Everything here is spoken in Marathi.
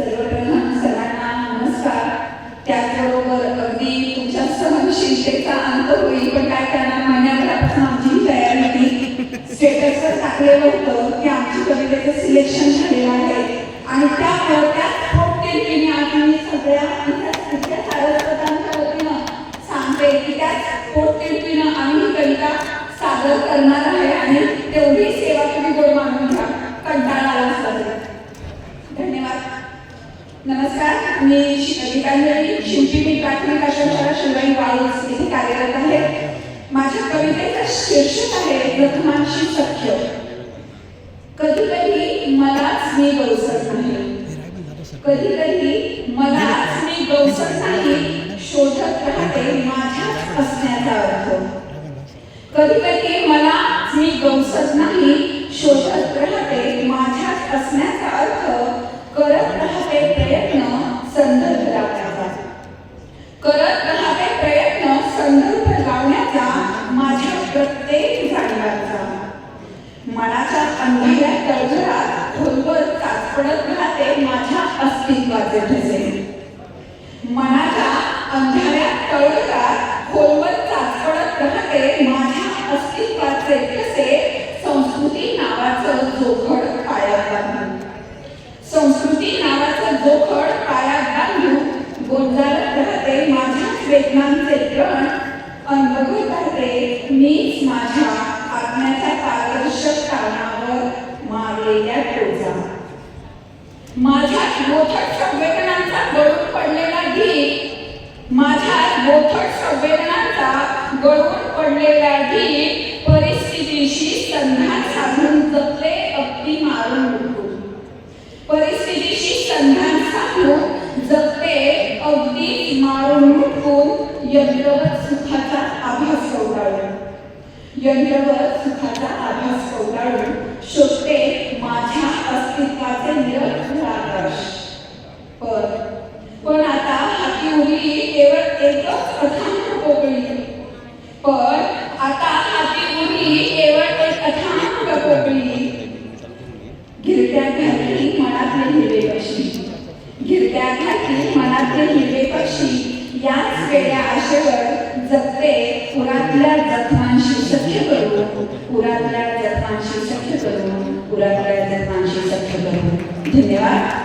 सर्वप्रथम सर्वांना नमस्कार. त्याचबरोबर अगदी तुमच्या सहनशीलतेचा अंत होईल पण काय करणार? महिन्याभरापासून आमची तयारी होती. स्टेटसवर टाकलेलं होतं की आमची कवितेचं सिलेक्शन झालेलं आहे. आणि त्यामुळे त्याच पोटतिडकीने आज आम्ही सगळ्या इथल्या सारस्वतांच्या वतीनं सांगते की त्याच पोटतिडकीनं आम्ही कविता सादर करणार आहे आणि तेवढी नमस्कार मी शि- गीतांजली शिवजी प्राथमिक आश्रमशाळा शिवाई वाळूस इथे कार्यरत आहे. माझ्या कवितेचं शीर्षक आहे प्रथमांशी सख्य. कधी कधी मलाच मी गवसत नाही. कधी कधी मलाच मी गवसत नाही शोधत राहते माझ्याच असण्याचा अर्थ. कधी कधी मला मी गवसत नाही शोधत राहते माझ्यात असण्याचा अर्थ. करत माझ्या अस्तित्वाचे कसे संस्कृती नावाचं जोखड पायात बांधून संस्कृती नावाचं जोखड पायात बांधून गोंधळत राहते माझ्या वेदनांचे प्रण अनुभवत राहते मीच माझ्या आत्म्याच्या पारदर्शक कारणावर मारलेल्या टोचा. माझ्या गोथट संवेदनांचा गळून पडलेला घी माझ्या गोथट संवेदना गळून परिस्थितीशी संधान साधून जपले अगदी मारून परिस्थितीशी संधान साधून जगते अगदी मारून उठून यंत्रवत सुखाचा आभास कवटाळून यज्ञवत सुखा घातली हिरवे पक्षी याच वेगळ्या आशेवर जगते पुरातल्या जखमांशी सख्य करू पुरातल्या जखमांशी सख्य करू पुरातल्या जखमांशी सख्य करू धन्यवाद.